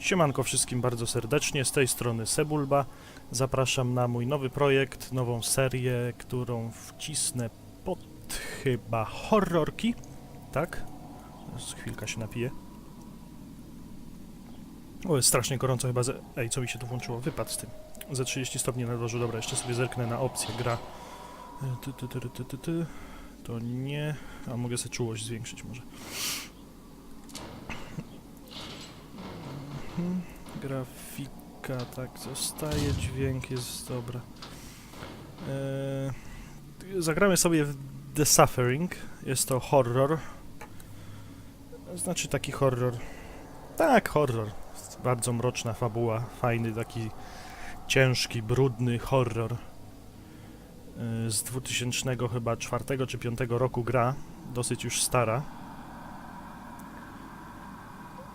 Siemanko wszystkim bardzo serdecznie, z tej strony Sebulba. Zapraszam na mój nowy projekt, nową serię, którą wcisnę pod chyba horrorki, tak? Chwilka się napiję. O, jest strasznie gorąco chyba ze... Ej, co mi się tu włączyło? Wypad z tym. Ze 30 stopni na dworzu, dobra, jeszcze sobie zerknę na opcję gra. E, Ty, ty, ty, ty, ty, ty. To nie... A mogę sobie czułość zwiększyć może. Mhm. Grafika tak zostaje, dźwięk jest dobra. Eee, zagramy sobie w The Suffering. Jest to horror. Znaczy taki horror. Tak, horror. Bardzo mroczna fabuła, fajny taki ciężki, brudny horror. Eee, z 2000 chyba 4 czy 5 roku gra, dosyć już stara.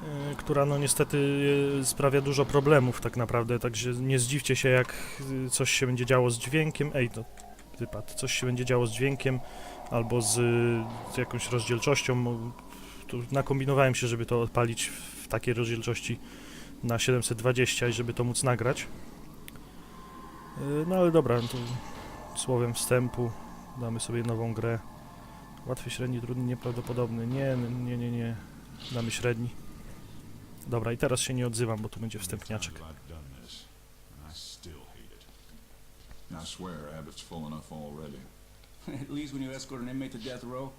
E, która no niestety e, sprawia dużo problemów tak naprawdę, także nie zdziwcie się jak e, coś się będzie działo z dźwiękiem, ej to wypad, coś się będzie działo z dźwiękiem albo z, z jakąś rozdzielczością, tu nakombinowałem się, żeby to odpalić w takiej rozdzielczości na 720 i żeby to móc nagrać. No ale dobra, to słowem wstępu damy sobie nową grę. Łatwy, średni, trudny, nieprawdopodobny. Nie, nie, nie, nie. Damy średni. Dobra, i teraz się nie odzywam, bo tu będzie wstępniaczek. I swear Abbott's full enough already. At least when you escort an inmate to death row,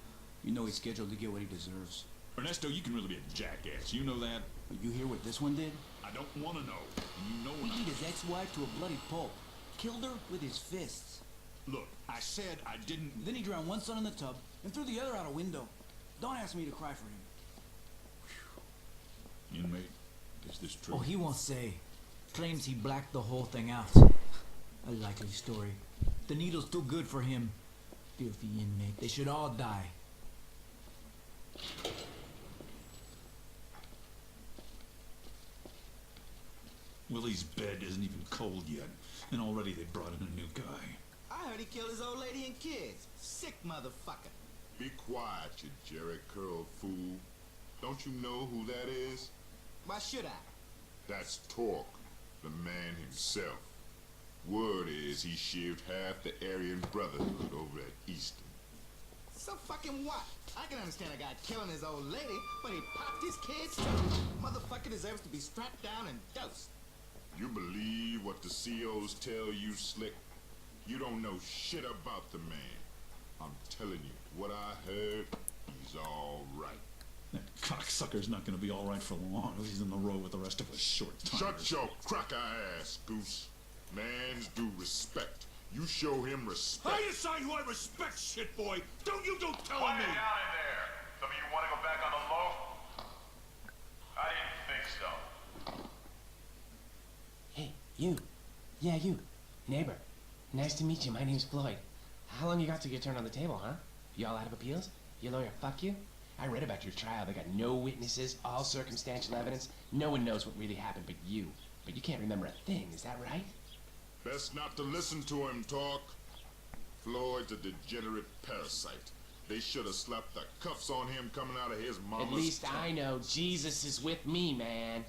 you know he's scheduled to get what he deserves. Ernesto, you can really be a jackass. You know that? But you hear what this one did? I don't want to know. You know He when I... beat his ex-wife to a bloody pulp. Killed her with his fists. Look, I said I didn't... Then he drowned one son in the tub and threw the other out a window. Don't ask me to cry for him. Inmate, is this true? Oh, he won't say. Claims he blacked the whole thing out. A likely story. The needle's too good for him. Filthy inmate. They should all die. Willie's bed isn't even cold yet, and already they brought in a new guy. I heard he killed his old lady and kids. Sick motherfucker. Be quiet, you Jerry curl fool. Don't you know who that is? Why should I? That's Torque, the man himself. Word is he shaved half the Aryan Brotherhood over at Easton. So fucking what? I can understand a guy killing his old lady, but he popped his kids too. Motherfucker deserves to be strapped down and dosed. You believe what the COs tell you, Slick? You don't know shit about the man. I'm telling you, what I heard, he's all right. That cocksucker's not going to be all right for long if he's in the row with the rest of us short timers. Shut your cracker ass, Goose. Man's due respect. You show him respect. I decide who I respect, shit boy. Don't you don't tell Quiet me. down in there. Some of you want to go back on the low? I didn't think so. Hey, you. Yeah, you. Neighbor. Nice to meet you. My name's Floyd. How long you got to your turn on the table, huh? You all out of appeals? Your lawyer fuck you? I read about your trial. They got no witnesses, all circumstantial evidence. No one knows what really happened but you. But you can't remember a thing, is that right? Best not to listen to him talk. Floyd's a degenerate parasite. They should have slapped the cuffs on him coming out of his mama's. At least tummy. I know Jesus is with me, man.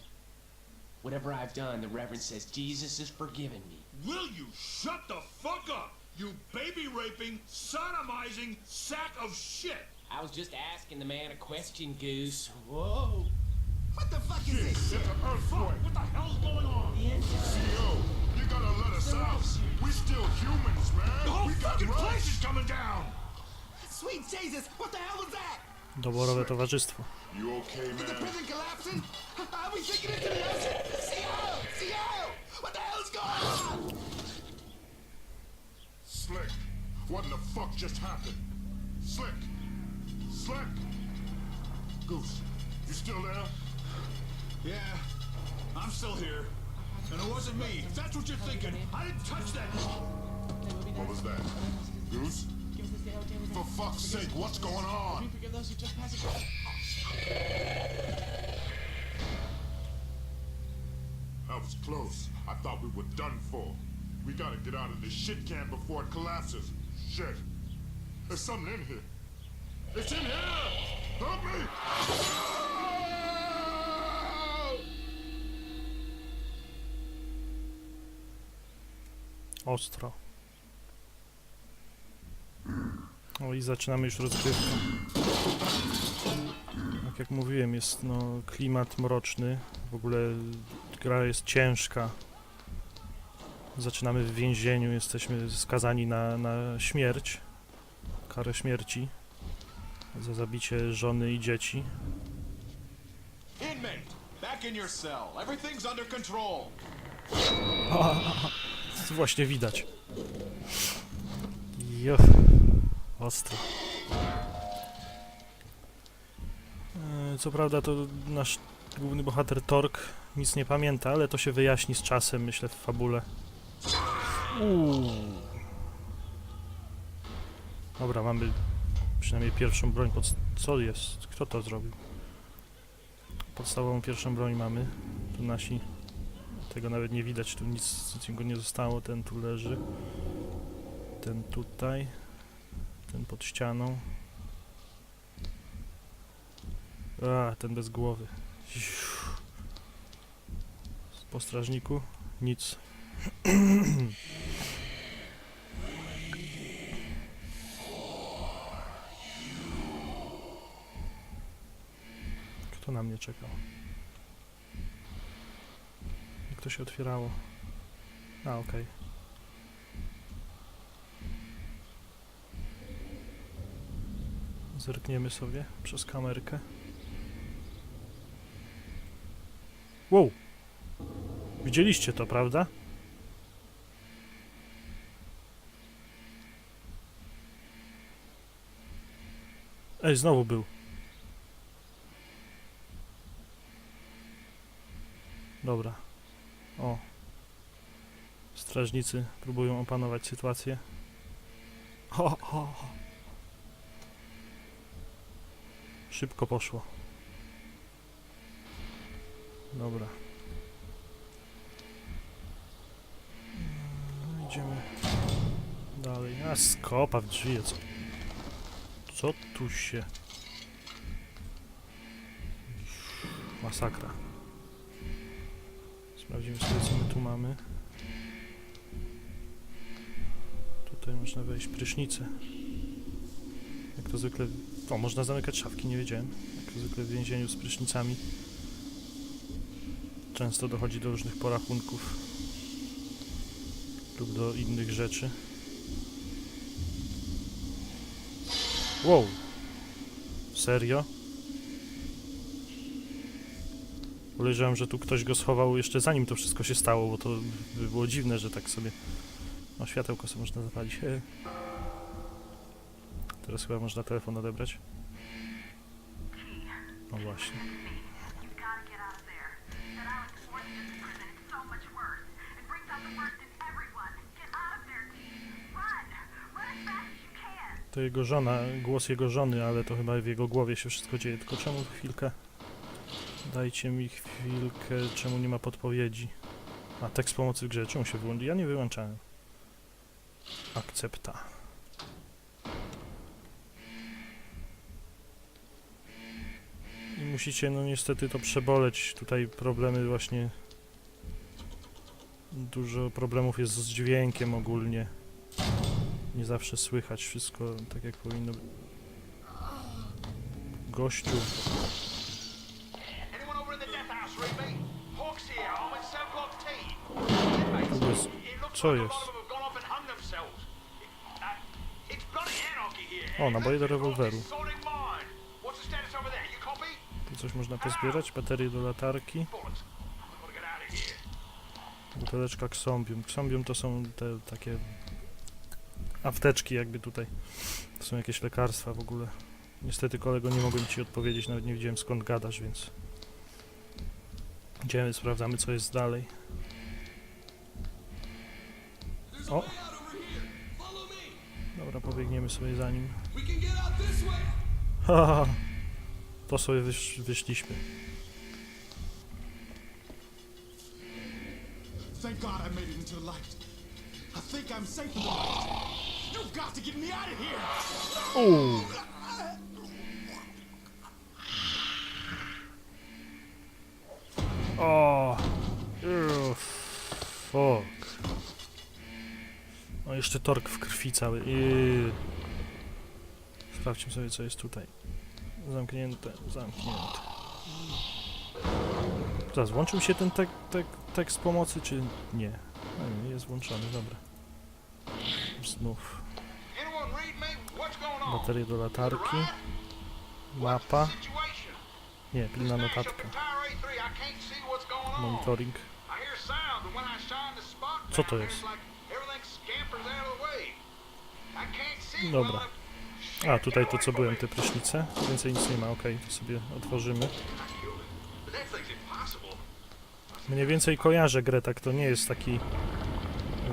Whatever I've done, the Reverend says Jesus has forgiven me. Will you shut the fuck up? You baby raping, sodomizing sack of shit. I was just asking the man a question, Goose. Whoa. What the fuck is this shit? It's an earthquake. What the hell's going on? CO, you gotta let us out. We're still humans, man. The whole we got fucking rights. place is coming down. Sweet Jesus, what the hell was that? Doborowe towarzystwo. You okay, man? Is the man? prison collapsing? Are we sinking into the ocean? CO! CO! What the hell's going on? Slick, what in the fuck just happened? Slick, Slick. Goose, you still there? Yeah, I'm still here. And it wasn't me. If that's what you're thinking, I didn't touch that. What was that? Goose? For fuck's sake, what's going on? That was close. I thought we were done for. We gotta get out of this shit camp before it collapses. Shit. There's something in here. It's in here! Help me! Ostro. O i zaczynamy już rozgrywkę. Tak jak mówiłem, jest no klimat mroczny. W ogóle gra jest ciężka. Zaczynamy w więzieniu, jesteśmy skazani na, na śmierć, karę śmierci. Za zabicie żony i dzieci. Inmate, back in your cell. Everything's under control. Co właśnie widać. Jo. Ostro. E, Co prawda to nasz główny bohater Tork nic nie pamięta, ale to się wyjaśni z czasem, myślę, w fabule. Uuu. Dobra, mamy przynajmniej pierwszą broń pod... Co jest? Kto to zrobił? Podstawową pierwszą broń mamy. Tu nasi tego nawet nie widać, tu nic z niego nie zostało. Ten tu leży. Ten tutaj. Ten pod ścianą. A, ten bez głowy. Po strażniku? Nic. Kto na mnie czekał? Jak to się otwierało? A, okej. Zerkniemy sobie przez kamerkę. Wow! Widzieliście to, prawda? Ej, znowu był. Dobra. O. Strażnicy próbują opanować sytuację. Ho, ho, ho. Szybko poszło. Dobra. No, idziemy dalej. A skopa w drzwi. Co, co tu się... Masakra. Sprawdzimy sobie, co my tu mamy. Tutaj można wejść prysznicę. Jak to zwykle... O, można zamykać szafki, nie wiedziałem. Jak to zwykle w więzieniu z prysznicami. Często dochodzi do różnych porachunków. Lub do innych rzeczy. Wow! Serio? Podejrzewam, że tu ktoś go schował jeszcze zanim to wszystko się stało, bo to by było dziwne, że tak sobie... O, światełko sobie można zapalić. E. Teraz chyba można telefon odebrać. O właśnie. To jego żona, głos jego żony, ale to chyba w jego głowie się wszystko dzieje. Tylko czemu chwilkę? Dajcie mi chwilkę, czemu nie ma podpowiedzi? A tekst pomocy w grze, czemu się wyłączy? Ja nie wyłączałem. Akcepta. I musicie, no niestety to przeboleć. Tutaj problemy właśnie... Dużo problemów jest z dźwiękiem ogólnie. Nie zawsze słychać wszystko tak jak powinno być. Gościu. The status over there? You copy? Tu coś można pozbierać. Baterie do latarki. Buteleczka ksombium. Ksombium to są te takie... Apteczki jakby tutaj. To są jakieś lekarstwa w ogóle. Niestety kolego nie mogłem ci odpowiedzieć, nawet nie wiedziałem skąd gadasz, więc... Idziemy, sprawdzamy co jest dalej. O! Dobra, pobiegniemy sobie za nim. Ha, ha, ha. To sobie wysz, wyszliśmy. Thank God I made it into the light. I think I'm safe in the light. You've got to get me out of here! Uuu. O! Uff, Fuck. Jeszcze tork w krwi cały. Sprawdźmy sobie, co jest tutaj. Zamknięte, zamknięte. Zaraz, włączył się ten tek, tek, tekst pomocy, czy nie? A nie, jest włączony, dobra. Znów. Baterie do latarki. Mapa. Nie, pilna notatka. in Tower A3. I Dobra. A, tutaj to co byłem, te prysznice. Więcej nic nie ma, okej, to sobie otworzymy. Mniej więcej kojarzę grę, tak to nie jest taki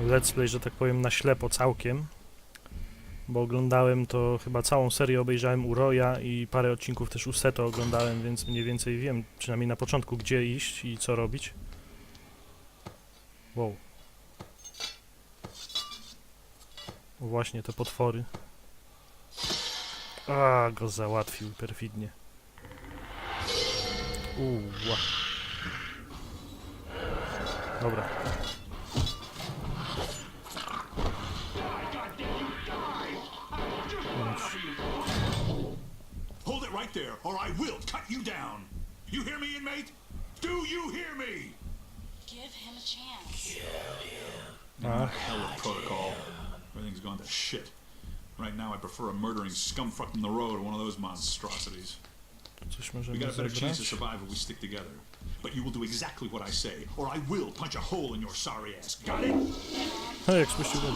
let's play, że tak powiem, na ślepo całkiem. Bo oglądałem to, chyba całą serię obejrzałem u Roya i parę odcinków też u Seto oglądałem, więc mniej więcej wiem, przynajmniej na początku, gdzie iść i co robić. Wow. O, właśnie te potwory. A, go załatwił perfidnie. Uła. Dobra. Hold it right there, or I will cut you down. You hear me, inmate? Do you hear me? Give him a chance. A, Hell with protocol. Everything's gone to shit. Right now, I prefer a murdering scumfuck from the road to one of those monstrosities. tu coś We możemy got a better chance to zebrać. survive if we stick together. But you will do exactly what I say, or I will punch a hole in your sorry ass. Got it? No jak spuścił wodę.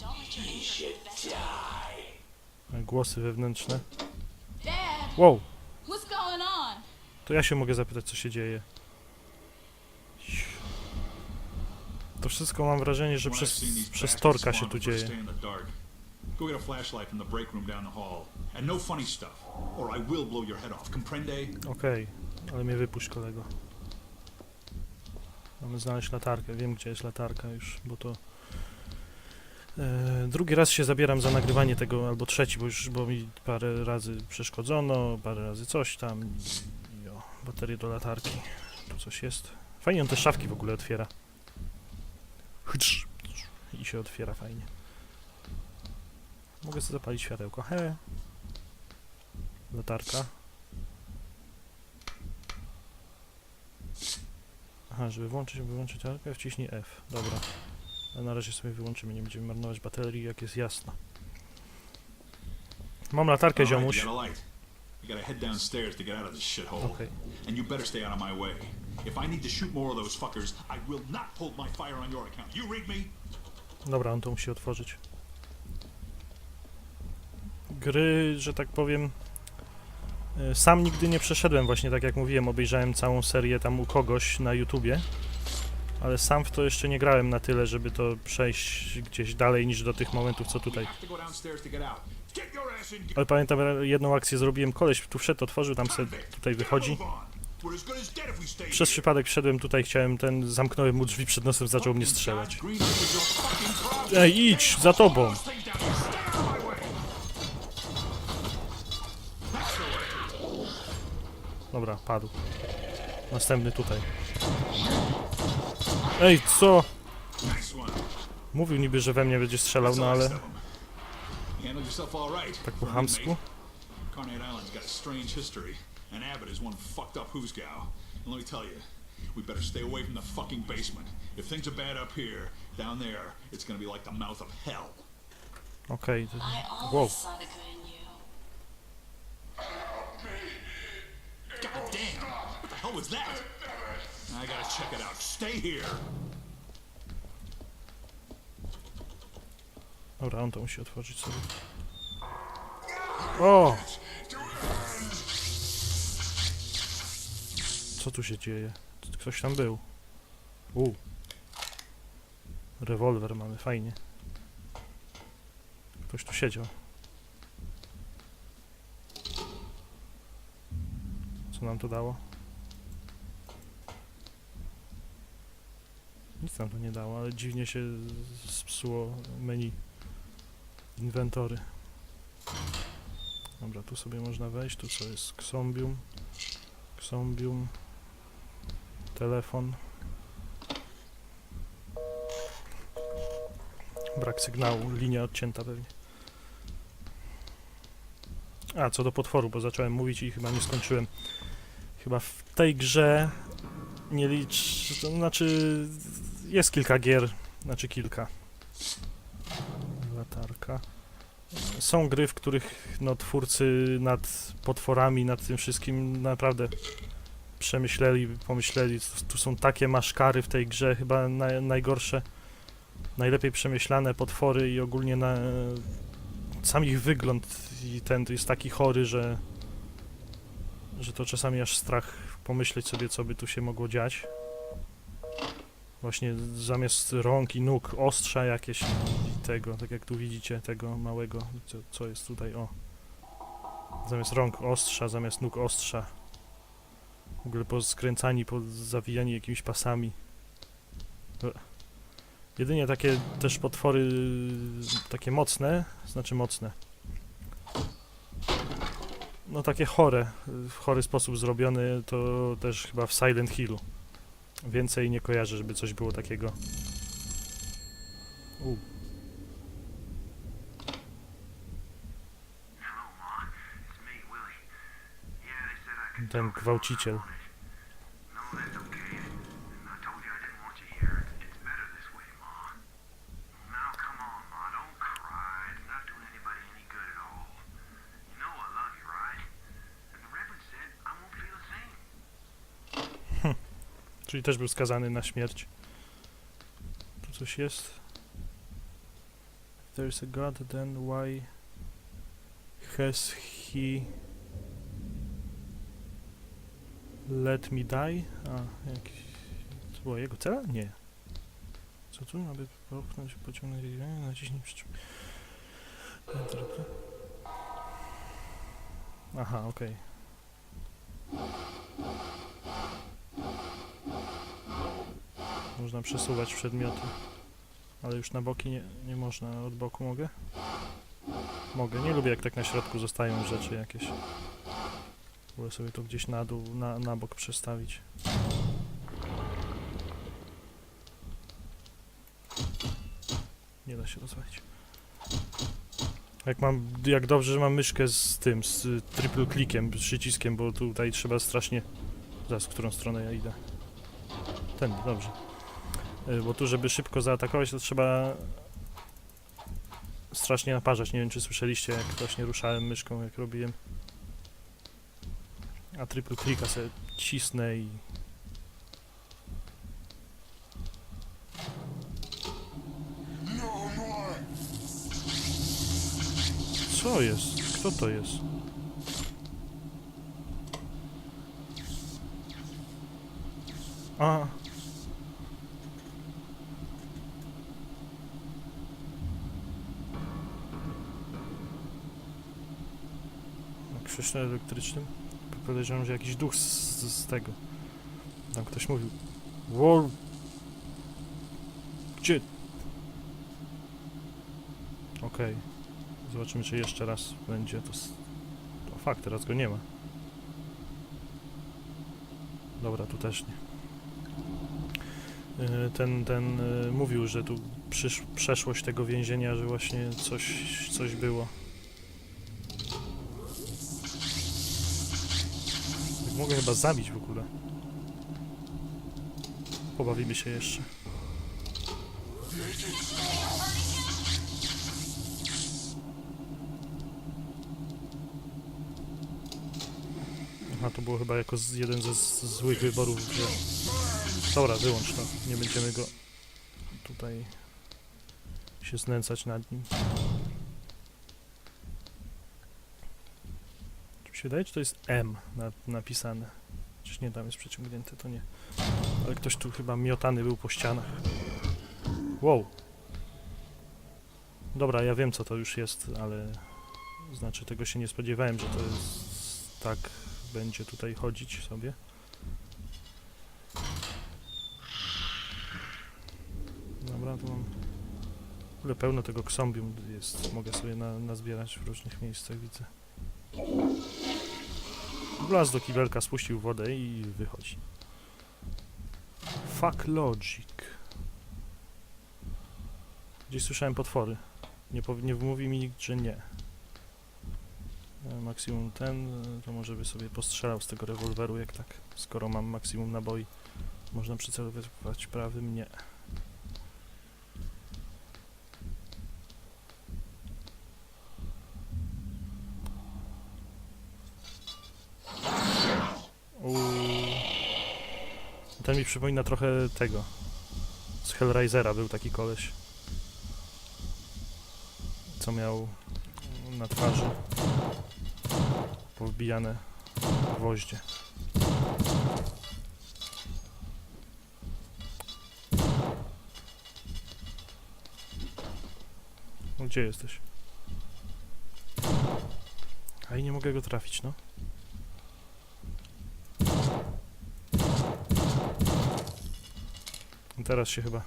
Don't let your anger get the best Głosy wewnętrzne. Wow, what's going on? to ja się mogę zapytać, co się dzieje. To wszystko mam wrażenie, że przez, przez Torka się tu dzieje. Go get a flashlight the break room down the hall. And no funny stuff, or I will blow your head off. Comprende? Okej, ale mnie wypuść kolego. Mamy znaleźć latarkę, wiem gdzie jest latarka już, bo to... E, drugi raz się zabieram za nagrywanie tego, albo trzeci, bo już bo mi parę razy przeszkodzono, parę razy coś tam. Jo, baterie do latarki. Tu coś jest. Fajnie on te szafki w ogóle otwiera. I się otwiera fajnie. Mogę sobie zapalić światełko. He. Latarka. Aha, żeby włączyć, wyłączyć latarkę, wciśnij F. Dobra. A na razie sobie wyłączymy, nie będziemy marnować baterii, jak jest jasno. Mam latarkę, ziomuś. Okej. And If I need to shoot more of those fuckers, I will not hold my fire on your account. You read me? Dobra, on to musi otworzyć. Gry, że tak powiem. e, Sam nigdy nie przeszedłem, właśnie tak jak mówiłem, obejrzałem całą serię tam u kogoś na YouTubie. Ale sam w to jeszcze nie grałem na tyle, żeby to przejść gdzieś dalej niż do tych momentów, co tutaj. Ale pamiętam e, jedną akcję zrobiłem, koleś tu wszedł, otworzył, tam se tutaj wychodzi. Przez przypadek wszedłem tutaj, chciałem ten, zamknąłem mu drzwi przed nosem, zaczął mnie strzelać. Ej, idź, za tobą! Dobra, padł. Następny tutaj. Ej, co? Mówił niby, że we mnie będzie strzelał, no ale tak po inmate. Carnate Island's got a strange history, and Abbott is one fucked up whoosgow. And let me tell you, we better stay away from the fucking basement. If things are bad up here, down there, it's gonna be like the mouth of hell. Okay. to- I always Wow. saw the good in you. God damn! What the hell was that? I gotta check it out. Stay here. dobra, on to musi otworzyć sobie. O! Co tu się dzieje? Ktoś tam był. U. Rewolwer mamy, fajnie. Ktoś tu siedział. Co nam to dało? Nic nam to nie dało, ale dziwnie się spsuło menu. Inwentory. Dobra, tu sobie można wejść, tu co jest Xombium. Xombium. Telefon. Brak sygnału, linia odcięta pewnie. A, co do potworu, bo zacząłem mówić i chyba nie skończyłem. Chyba w tej grze nie licz... To znaczy... Jest kilka gier, znaczy kilka. Latarka. Są gry, w których no, twórcy nad potworami, nad tym wszystkim naprawdę przemyśleli, pomyśleli. Tu- są takie maszkary w tej grze, chyba naj, najgorsze, najlepiej przemyślane potwory i ogólnie na, sam ich wygląd i ten jest taki chory, że, że to czasami aż strach pomyśleć sobie, co by tu się mogło dziać. Właśnie zamiast rąk i nóg ostrza jakieś i tego, tak jak tu widzicie, tego małego, co, co jest tutaj, o. Zamiast rąk ostrza, zamiast nóg ostrza. W ogóle poskręcani, zawijani jakimiś pasami. Jedynie takie też potwory takie mocne, znaczy mocne. No takie chore, w chory sposób zrobione to też chyba w Silent Hillu. Więcej nie kojarzę, żeby coś było takiego. U. Hello, Ma. It's me, Willie. Yeah, they said I could Ten gwałciciel. No, that's okay. I told you I didn't want you here. It's better this way, Ma. Now, come on, Ma. Don't cry. It's not doing anybody any good at all. You know I love you, right? And the Reverend said I won't feel the same. Czyli też był skazany na śmierć. Tu coś jest. If there is a God, then why has he let me die? A, jakiś... To była jego cela? Nie. Co tu? Aby popchnąć, pociągnąć... e, Naciśnij przycisk. Aha, okej. Można przesuwać przedmioty. Ale już na boki nie, nie można. Od boku mogę? Mogę. Nie lubię jak tak na środku zostają rzeczy jakieś. Wolę sobie to gdzieś na dół, na, na bok przestawić. Nie da się rozwalić. Jak mam, jak dobrze, że mam myszkę z tym, z triple clickiem, z przyciskiem, bo tutaj trzeba strasznie... Zaraz, w którą stronę ja idę. Ten, dobrze. Y, Bo tu, żeby szybko zaatakować, to trzeba strasznie naparzać. Nie wiem, czy słyszeliście, jak właśnie ruszałem myszką, jak robiłem. A triple clicka sobie cisnę i... Co jest? Kto to jest? A, krześle elektrycznym. Podejrzewam, że jakiś duch z, z tego. Tam ktoś mówił. War... Gdzie? Okej. Zobaczymy, czy jeszcze raz będzie to... O fakt, teraz go nie ma. Dobra, tu też nie. Yy, Ten, ten yy, mówił, że tu przysz, przeszłość tego więzienia, że właśnie coś, coś było. Mogę chyba zabić w ogóle. Pobawimy się jeszcze. Aha, to było chyba jako jeden ze złych wyborów grze. Dobra, wyłącz to. Nie będziemy go tutaj się znęcać nad nim. Czy mi się wydaje, czy to jest M na, napisane? Czyż nie, tam jest przeciągnięte, to nie. Ale ktoś tu chyba miotany był po ścianach. Wow. Dobra, ja wiem co to już jest, ale znaczy tego się nie spodziewałem, że to jest tak będzie tutaj chodzić sobie. Dobra, tu mam w ogóle pełno tego ksombium jest, mogę sobie na, nazbierać w różnych miejscach, widzę. Wlazł do kibelka, spuścił wodę i wychodzi. Fuck logic. Gdzieś słyszałem potwory. Nie, nie mówi mi nikt, że nie. E, Maksimum ten, e, to może by sobie postrzelał z tego rewolweru, jak tak. Skoro mam maksimum naboi, można przycelowywać prawym, nie. Przypomina trochę tego. Z Hellraisera był taki koleś. Co miał na twarzy powbijane gwoździe. No, gdzie jesteś? A i nie mogę go trafić, no. Teraz się chyba.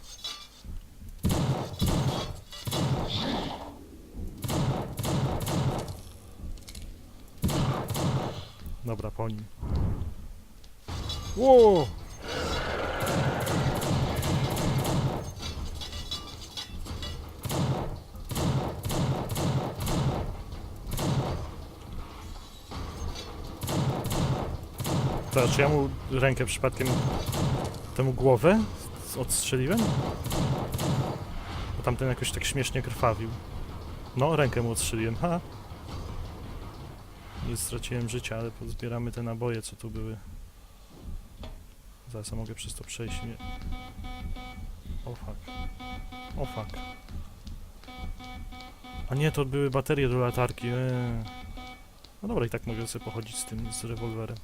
Dobra, po nim. To, czy ja mu rękę przypadkiem temu głowę odstrzeliłem? Bo tamten jakoś tak śmiesznie krwawił. No, rękę mu odstrzeliłem, ha! Nie straciłem życia, ale pozbieramy te naboje, co tu były. Zaraz mogę przez to przejść, nie... O fuck. O fuck. A nie, to były baterie do latarki, eee. No dobra, i tak mogę sobie pochodzić z tym, z rewolwerem.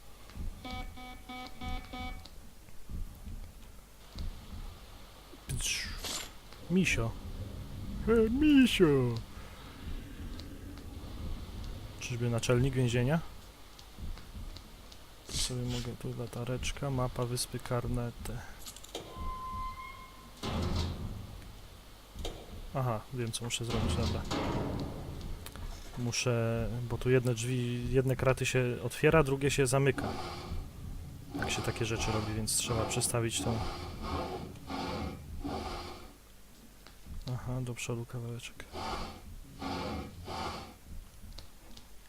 Misio. E, misio. Czyżby naczelnik więzienia? Tu sobie mogę, tu latareczka, mapa wyspy Karnete. Aha, wiem co muszę zrobić, dobra. Muszę, bo tu jedne drzwi, jedne kraty się otwiera, drugie się zamyka. Jak się takie rzeczy robi, więc trzeba przestawić tą... Aha, do przodu kawałeczek.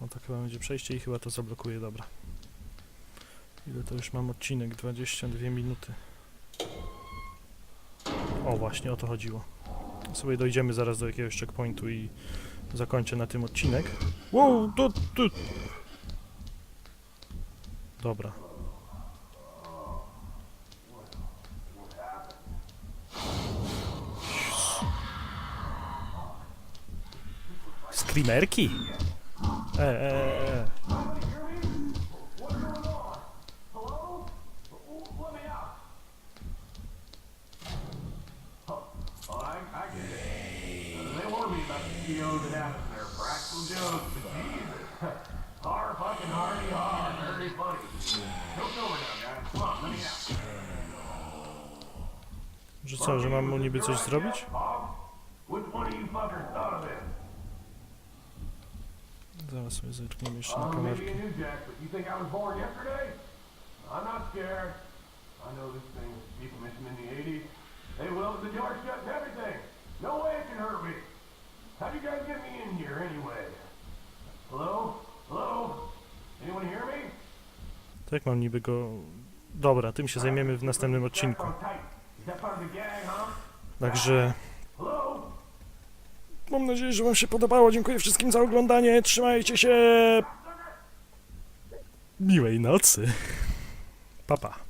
No tak chyba będzie przejście i chyba to zablokuje, dobra. Ile to już mam odcinek? 22 minuty. O, właśnie o to chodziło. Sobie dojdziemy zaraz do jakiegoś checkpointu i zakończę na tym odcinek. Wow, to, to. Dobra. On, let me out. Że co, że mam mu niby coś zrobić? Which one of you fuckers thought of? Zaraz sobie zerkniemy jeszcze na kamerkę. a new jack, but you think I was born yesterday? I'm not scared. I know this thing was decommissioned in the 80s. They welded the door shut and everything. Way it can hurt me. How'd you guys get me in here anyway? Hello? Hello? Anyone hear me? To jak mam niby go... Dobra, tym się zajmiemy w następnym odcinku. Także? Mam nadzieję, że wam się podobało. Dziękuję wszystkim za oglądanie. Trzymajcie się. Miłej nocy. Papa. Pa.